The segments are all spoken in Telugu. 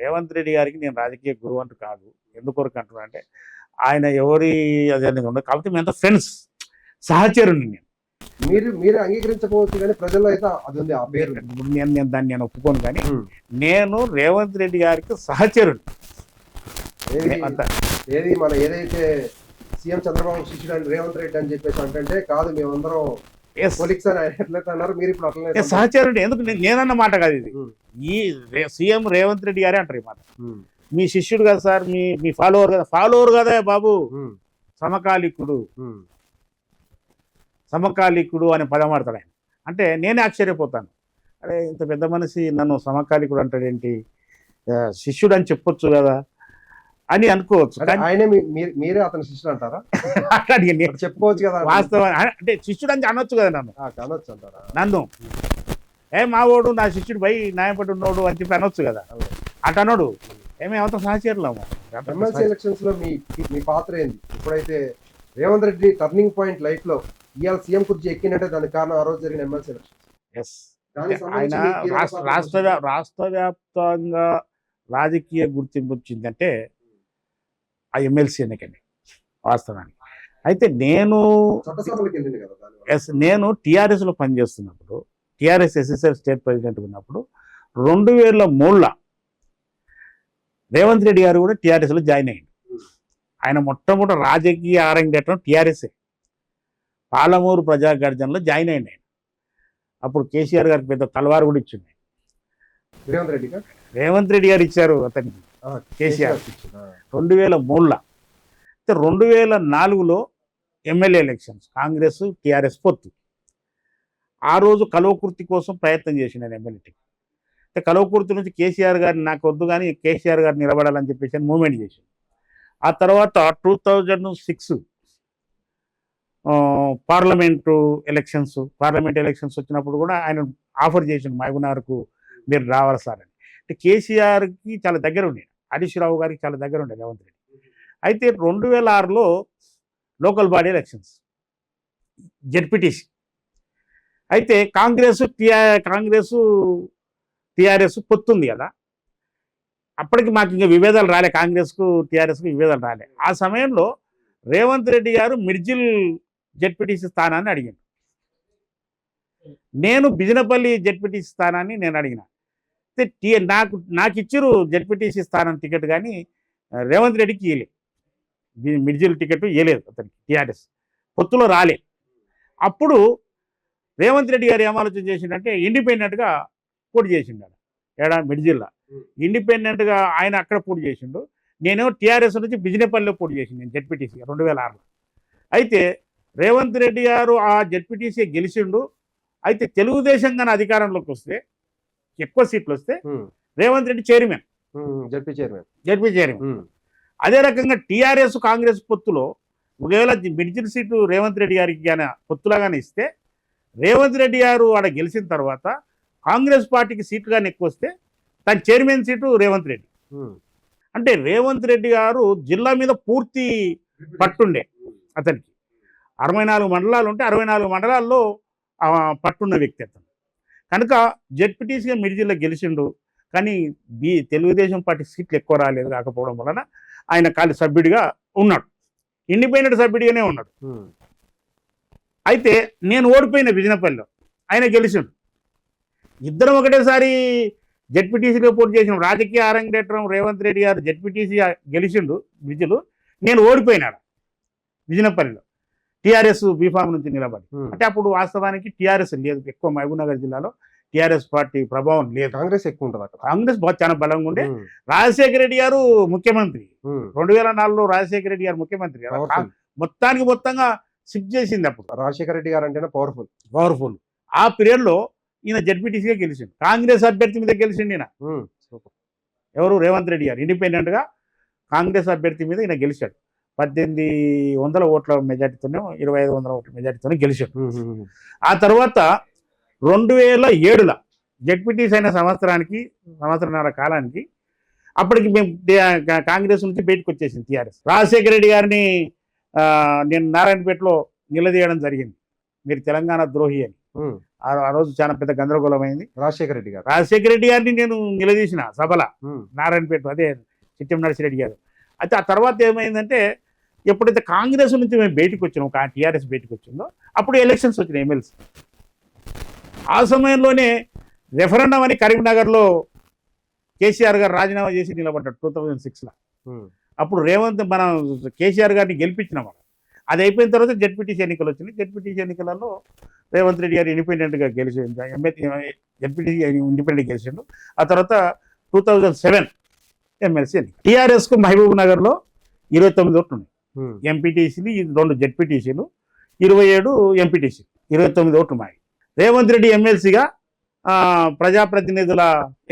రేవంత్ రెడ్డి గారికి నేను రాజకీయ గురువు అంటూ కాదు. ఎందుకొరకు అంటున్నా అంటే ఆయన ఎవరి అది అనేది ఉండదు. కాబట్టి మేము ఫ్రెండ్స్ సహచరుని నేను మీరు మీరు అంగీకరించకపోవచ్చు కానీ ప్రజల్లో అయితే అది ఉంది ఆ పేరు నేను నేను దాన్ని నేను ఒప్పుకోను కానీ. నేను రేవంత్ రెడ్డి గారికి సహచరుని ఏది? మన ఏదైతే సీఎం చంద్రబాబు శిష్యుడు రేవంత్ రెడ్డి అని చెప్పేసి అంటే కాదు మేమందరం సహచరుని ఎందుకు నేను- నేనన్న మాట కాదు ఇది. ఈ సీఎం రేవంత్ రెడ్డి గారే అంటారు ఈ మాట. మీ శిష్యుడు కదా సార్ మీ మీ ఫాలోవర్ కదా ఫాలోవర్ కదా బాబు. సమకాలికుడు. సమకాలికుడు అనే పదం వాడతాడు ఆయన. అంటే నేనే ఆశ్చర్యపోతాను. అరే ఇంత పెద్ద మనిషి నన్ను సమకాలికుడు అంటాడేంటి? శిష్యుడు అని చెప్పొచ్చు కదా. అని అనుకోవచ్చు. ఆయనే మీరు- అతని శిష్యుడు అంటారా? చెప్పుకోవచ్చు కదా. వాస్తవం. అంటే శిష్యుడు అని అనొచ్చు కదా నన్ను. ఆ, కనొచ్చు అంటారా? నన్ను. ఏ మావోడు నా శిష్యుడు పోయి న్యాయపడి ఉన్నోడు అని చెప్పి అనొచ్చు కదా. అవును. అటు అనోడు. ఏమే అవత సహచరులము ఎమ్మెల్సీ ఎలక్షన్స్లో మీ మీ పాత్ర ఏంది? ఇప్పుడైతే రేవంత్ రెడ్డి టర్నింగ్ పాయింట్ లైఫ్లో ఇవాళ సీఎం కుర్చీ ఎక్కినట్టే దానికి కారణం ఆ రోజు జరిగిన ఎమ్మెల్సీ ఎలక్షన్. ఎస్ దానికి ఆయన రాష్ట్ర రాష్ట్ర వ్యాప్తంగా రాజకీయ గుర్తింపు వచ్చిందంటే ఆ ఎమ్మెల్సీ ఎన్నికని వాస్తవానికి. అయితే నేను. ఎస్ నేను టీఆర్ఎస్లో పనిచేస్తున్నప్పుడు టీఆర్ఎస్ ఎస్ఎస్ఎల్ స్టేట్ ప్రెసిడెంట్ ఉన్నప్పుడు రెండు వేల మూడులో రేవంత్ రెడ్డి గారు కూడా టీఆర్ఎస్లో జాయిన్ అయ్యింది ఆయన మొట్టమొదటి రాజకీయ ఆరంగేటం టీఆర్ఎస్ఏ. పాలమూరు ప్రజా గర్జనలో జాయిన్ అయ్యింది ఆయన. అప్పుడు కేసీఆర్ గారికి పెద్ద తలవారు కూడా ఇచ్చింది. రేవంత్ రెడ్డి గారు? రేవంత్ రెడ్డి గారు ఇచ్చారు అతనికి. కేసీఆర్. రెండు వేల మూడులో. అయితే రెండు వేల నాలుగులో ఎమ్మెల్యే ఎలక్షన్స్ కాంగ్రెస్ టీఆర్ఎస్ పొత్తు. ఆ రోజు కలవకుర్తి కోసం ప్రయత్నం చేసిన నేను ఎమ్మెల్యేకి అయితే కలవకుర్తి నుంచి కేసీఆర్ గారిని నాకు వద్దు కానీ కేసీఆర్ గారు నిలబడాలని చెప్పేసి మూమెంట్ చేశాను ఆ తర్వాత two thousand six parliament elections parliament elections వచ్చినప్పుడు కూడా ఆయన ఆఫర్ చేసిండు మహబూబ్నగర్కు మీరు రావాలి సార్ అని. అంటే కేసీఆర్కి చాలా దగ్గర ఉండే రావు గారికి చాలా దగ్గర ఉండే రేవంత్ రెడ్డి. అయితే రెండు వేల ఆరులో లోకల్ బాడీ ఎలక్షన్స్ జెడ్పీటీసీ. అయితే కాంగ్రెస్ టిఆర్ కాంగ్రెస్ టిఆర్ఎస్ పొత్తుంది కదా. అప్పటికి మాకు ఇంకా విభేదాలు రాలే కాంగ్రెస్కు టిఆర్ఎస్కు విభేదాలు రాలే. ఆ సమయంలో రేవంత్ రెడ్డి గారు మిర్జిల్ జెడ్పీటీసీ స్థానాన్ని అడిగాను నేను బిజినపల్లి జెడ్పీటీసీ స్థానాన్ని నేను అడిగిన. అయితే టీ నాకు నాకు ఇచ్చిరు జెడ్పీటీసీ స్థానం టికెట్ కానీ రేవంత్ రెడ్డికి ఇవ్వలేదు మి- మిర్జిల్ టికెట్ ఇవ్వలేదు అతనికి టీఆర్ఎస్. పొత్తులో రాలే. అప్పుడు రేవంత్ రెడ్డి గారు ఏం ఆలోచన చేసిండంటే ఇండిపెండెంట్గా పోటీ చేసిండు. ఏడా మిర్జిల్లా ఇండిపెండెంట్గా ఆయన అక్కడ పోటీ చేసిండు. నేనేమో టీఆర్ఎస్ నుంచి బిజినపల్లిలో పోటీ చేసిండు నేను జెడ్పీటీసీ రెండు వేల ఆరులో. అయితే రేవంత్ రెడ్డి గారు ఆ జెడ్పీటీసీ గెలిచిండు అయితే తెలుగుదేశం కానీ అధికారంలోకి వస్తే ఎక్కువ సీట్లు వస్తే. Revanth Reddy chairman. ZP chairman ZP chairman. అదే రకంగా టీఆర్ఎస్ కాంగ్రెస్ పొత్తులో ఒకవేళ మిడిజిల్ సీటు రేవంత్ రెడ్డి గారికి కానీ పొత్తులాగానే ఇస్తే రేవంత్ రెడ్డి గారు ఆడ గెలిచిన తర్వాత కాంగ్రెస్ పార్టీకి సీట్లు కానీ ఎక్కువ వస్తే తన చైర్మన్ సీటు రేవంత్ రెడ్డి. అంటే రేవంత్ రెడ్డి గారు జిల్లా మీద పూర్తి పట్టుండే అతనికి అరవై నాలుగు మండలాలు ఉంటే అరవై నాలుగు మండలాల్లో పట్టున్న వ్యక్తి అతను కనుక జెడ్పీటీసీగా మిడిజిల్లో గెలిచిండు కానీ బి తెలుగుదేశం పార్టీ సీట్లు ఎక్కువ రాలేదు కాకపోవడం వలన ఆయన ఖాళీ సభ్యుడిగా ఉన్నాడు. ఇండిపెండెంట్ సభ్యుడిగానే ఉన్నాడు. అయితే నేను ఓడిపోయిన విజనపల్లిలో ఆయన గెలిచిండు. ఇద్దరం ఒకటేసారి జెడ్పీటీసీగా పోటీ చేసిన. రాజకీయ అరంగేట్రం రేవంత్ రెడ్డి గారు జెడ్పీటీసీ గెలిచిండు విజులు నేను ఓడిపోయినాడు విజనపల్లిలో టీఆర్ఎస్ బీఫామ్ నుంచి నిలబడి. ఉమ్. అంటే అప్పుడు వాస్తవానికి టీఆర్ఎస్ లేదు. ఎక్కువ మహబూబ్నగర్ జిల్లాలో టీఆర్ఎస్ పార్టీ ప్రభావం లేదు. కాంగ్రెస్ ఎక్కువ ఉంటుంది అక్కడ. కాంగ్రెస్ చాలా బలంగా ఉండే. ఉమ్. రాజశేఖర రెడ్డి గారు ముఖ్యమంత్రి. ఉమ్. రెండు వేల నాలుగులో రాజశేఖర రెడ్డి గారు ముఖ్యమంత్రి మొత్తానికి మొత్తంగా షిఫ్ట్ చేసింది అప్పుడు. రాజశేఖర రెడ్డి గారు అంటేనే పవర్ఫుల్ పవర్ఫుల్ ఆ పీరియడ్లో ఈయన జడ్పీటీసీగా గెలిచిండు. కాంగ్రెస్ అభ్యర్థి మీద గెలిచిండు ఈయన. ఎవరు? రేవంత్ రెడ్డి గారు. ఇండిపెండెంట్గా కాంగ్రెస్ అభ్యర్థి మీద ఈయన గెలిచాడు. పద్దెనిమిది వందల ఓట్ల మెజార్టీతోనే ఇరవై ఐదు వందల ఓట్ల మెజార్టీతోనే గెలిచాడు. ఆ తర్వాత రెండు వేల ఏడుల జడ్పీటీసీ అయిన సంవత్సరానికి సంవత్సరన్నర కాలానికి అప్పటికి మేము కాంగ్రెస్ నుంచి బయటకు వచ్చేసింది టీఆర్ఎస్. రాజశేఖర రెడ్డి గారిని నేను నారాయణపేటలో నిలదీయడం జరిగింది. మీరు తెలంగాణ ద్రోహి అని. ఆ రోజు చాలా పెద్ద గందరగోళం అయింది రాజశేఖర రెడ్డి గారు. రాజశేఖర రెడ్డి గారిని నేను నిలదీసిన సభల. నారాయణపేట అదే చిట్టెం నర్సిరెడ్డి గారు. అయితే ఆ తర్వాత ఏమైందంటే ఎప్పుడైతే కాంగ్రెస్ నుంచి మేము బయటకు వచ్చినాం టీఆర్ఎస్ బయటకు వచ్చిందో అప్పుడు ఎలక్షన్స్ వచ్చినాయి ఎమ్మెల్సీ. ఆ సమయంలోనే రెఫరెండం అని కరీంనగర్లో కేసీఆర్ గారు రాజీనామా చేసి నిలబడ్డాడు టూ థౌజండ్ సిక్స్లో అప్పుడు రేవంత్ మనం కేసీఆర్ గారిని గెలిపించినాం మనం అది అయిపోయిన తర్వాత జడ్పీటీసీ ఎన్నికలు వచ్చినాయి. జడ్పీటీసీ ఎన్నికలలో రేవంత్ రెడ్డి గారు ఇండిపెండెంట్గా గెలిచి ఎంఏ జడ్పీటీసీ ఇండిపెండెంట్ గెలిచిండు. ఆ తర్వాత టూ థౌజండ్ సెవెన్ ఎమ్మెల్సీ ఎన్నిక టీఆర్ఎస్కు మహబూబ్ నగర్లో ఇరవై తొమ్మిది ఓట్లు ఉన్నాయి. ఎంపీటీసీలు రెండు జడ్పీటీసీలు ఇరవై ఏడు ఎంపీటీసీ ఇరవై తొమ్మిది ఓట్లు ఉన్నాయి రేవంత్ రెడ్డి ఎమ్మెల్సీగా ప్రజాప్రతినిధుల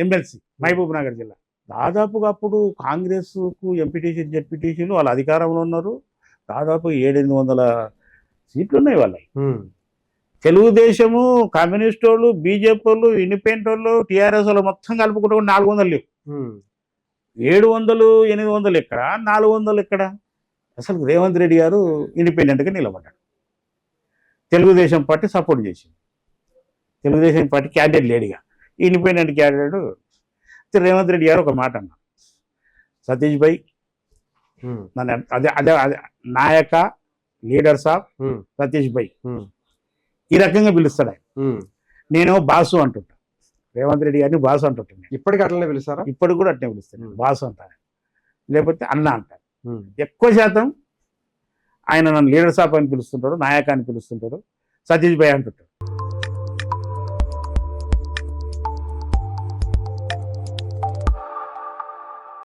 ఎమ్మెల్సీ మహబూబ్ నగర్ జిల్లా. దాదాపుగా అప్పుడు కాంగ్రెస్కు ఎంపీటీసీ జడ్పీటీసీలు వాళ్ళ అధికారంలో ఉన్నారు. దాదాపు ఏడెనిమిది వందల సీట్లు ఉన్నాయి వాళ్ళవి. ఉమ్, తెలుగుదేశము కమ్యూనిస్ట్ వాళ్ళు బీజేపీ వాళ్ళు ఇండిపెండెంట్ వాళ్ళు టీఆర్ఎస్ వాళ్ళు మొత్తం కలుపుకుంటూ నాలుగు వందలు లేవు. ఏడు వందలు ఎనిమిది వందలు ఎక్కడ? నాలుగు వందలు ఎక్కడ? అసలు రేవంత్ రెడ్డి గారు ఇండిపెండెంట్గా నిలబడ్డాడు. తెలుగుదేశం పార్టీ సపోర్ట్ చేసింది. తెలుగుదేశం పార్టీ క్యాండిడేట్ లేడిగా. ఇండిపెండెంట్ క్యాండిడేట్ రేవంత్ రెడ్డి గారు ఒక మాట అన్నారు. సతీష్ భాయ్ నన్ను అదే అదే అదే నాయక లీడర్ సాబ్ ఉమ్, సతీష్ భాయ్ ఈ రకంగా పిలుస్తాడు ఆయన. నేను బాసు అంటుంటా. రేవంత్ రెడ్డి గారిని బాసు అంటుంటాను ఇప్పటికి అట్లనే పిలుస్తారా? ఇప్పటికి కూడా అట్నే పిలుస్తాను. బాసు అంటాను లేకపోతే అన్న అంటాను ఉమ్, ఎక్కువ శాతం ఆయన నన్ను లీడర్ సాబ్ అని పిలుస్తుంటాడు నాయక అని పిలుస్తుంటాడు సతీష్ భాయ్ అంటుంటాడు.